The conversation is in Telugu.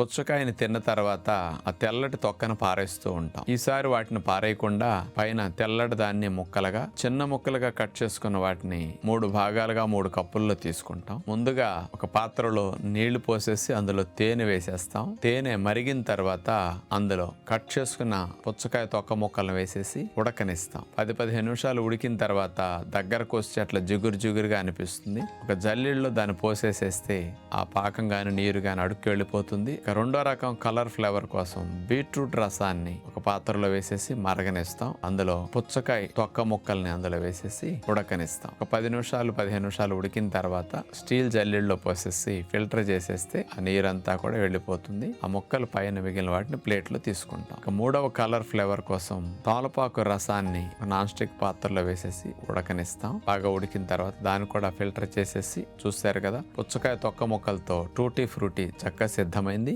పుచ్చకాయని తిన్న తర్వాత ఆ తెల్లటి తొక్కను పారేస్తూ ఉంటాం. ఈసారి వాటిని పారేయకుండా పైన తెల్లటి దాన్ని ముక్కలుగా చిన్న ముక్కలుగా కట్ చేసుకున్న వాటిని మూడు భాగాలుగా మూడు కప్పుల్లో తీసుకుంటాం. ముందుగా ఒక పాత్రలో నీళ్ళు పోసేసి అందులో తేనె వేసేస్తాం. తేనె మరిగిన తర్వాత అందులో కట్ చేసుకున్న పుచ్చకాయ తొక్క ముక్కలను వేసేసి ఉడకనిస్తాం. పది పదిహేను నిమిషాలు ఉడికిన తర్వాత దగ్గరకు వచ్చి అట్లా జిగురు జిగురుగా అనిపిస్తుంది. ఒక జల్లీళ్ళలో దాన్ని పోసేసేస్తే ఆ పాకం కానీ నీరు కానీ అడుక్కి వెళ్ళిపోతుంది. ఇక రెండో రకం కలర్ ఫ్లేవర్ కోసం బీట్రూట్ రసాన్ని ఒక పాత్రలో వేసేసి మరగనిస్తాం. అందులో పుచ్చకాయ తొక్క ముక్కల్ని అందులో వేసేసి ఉడకనిస్తాం. ఒక పది నిమిషాలు పదిహేను నిమిషాలు ఉడికిన తర్వాత స్టీల్ జల్లెడలో పోసేసి ఫిల్టర్ చేసేస్తే ఆ నీరంతా కూడా వెళ్ళిపోతుంది. ఆ ముక్కలు పైన మిగిలిన వాటిని ప్లేట్లో తీసుకుంటాం. ఒక మూడవ కలర్ ఫ్లేవర్ కోసం తోలపాకు రసాన్ని నాన్ స్టిక్ పాత్రలో వేసేసి ఉడకనిస్తాం. బాగా ఉడికిన తర్వాత దాన్ని కూడా ఫిల్టర్ చేసేసి చూస్తారు కదా పుచ్చకాయ తొక్క ముక్కలతో టూటీ ఫ్రూటీ చక్కగా సిద్ధమైంది.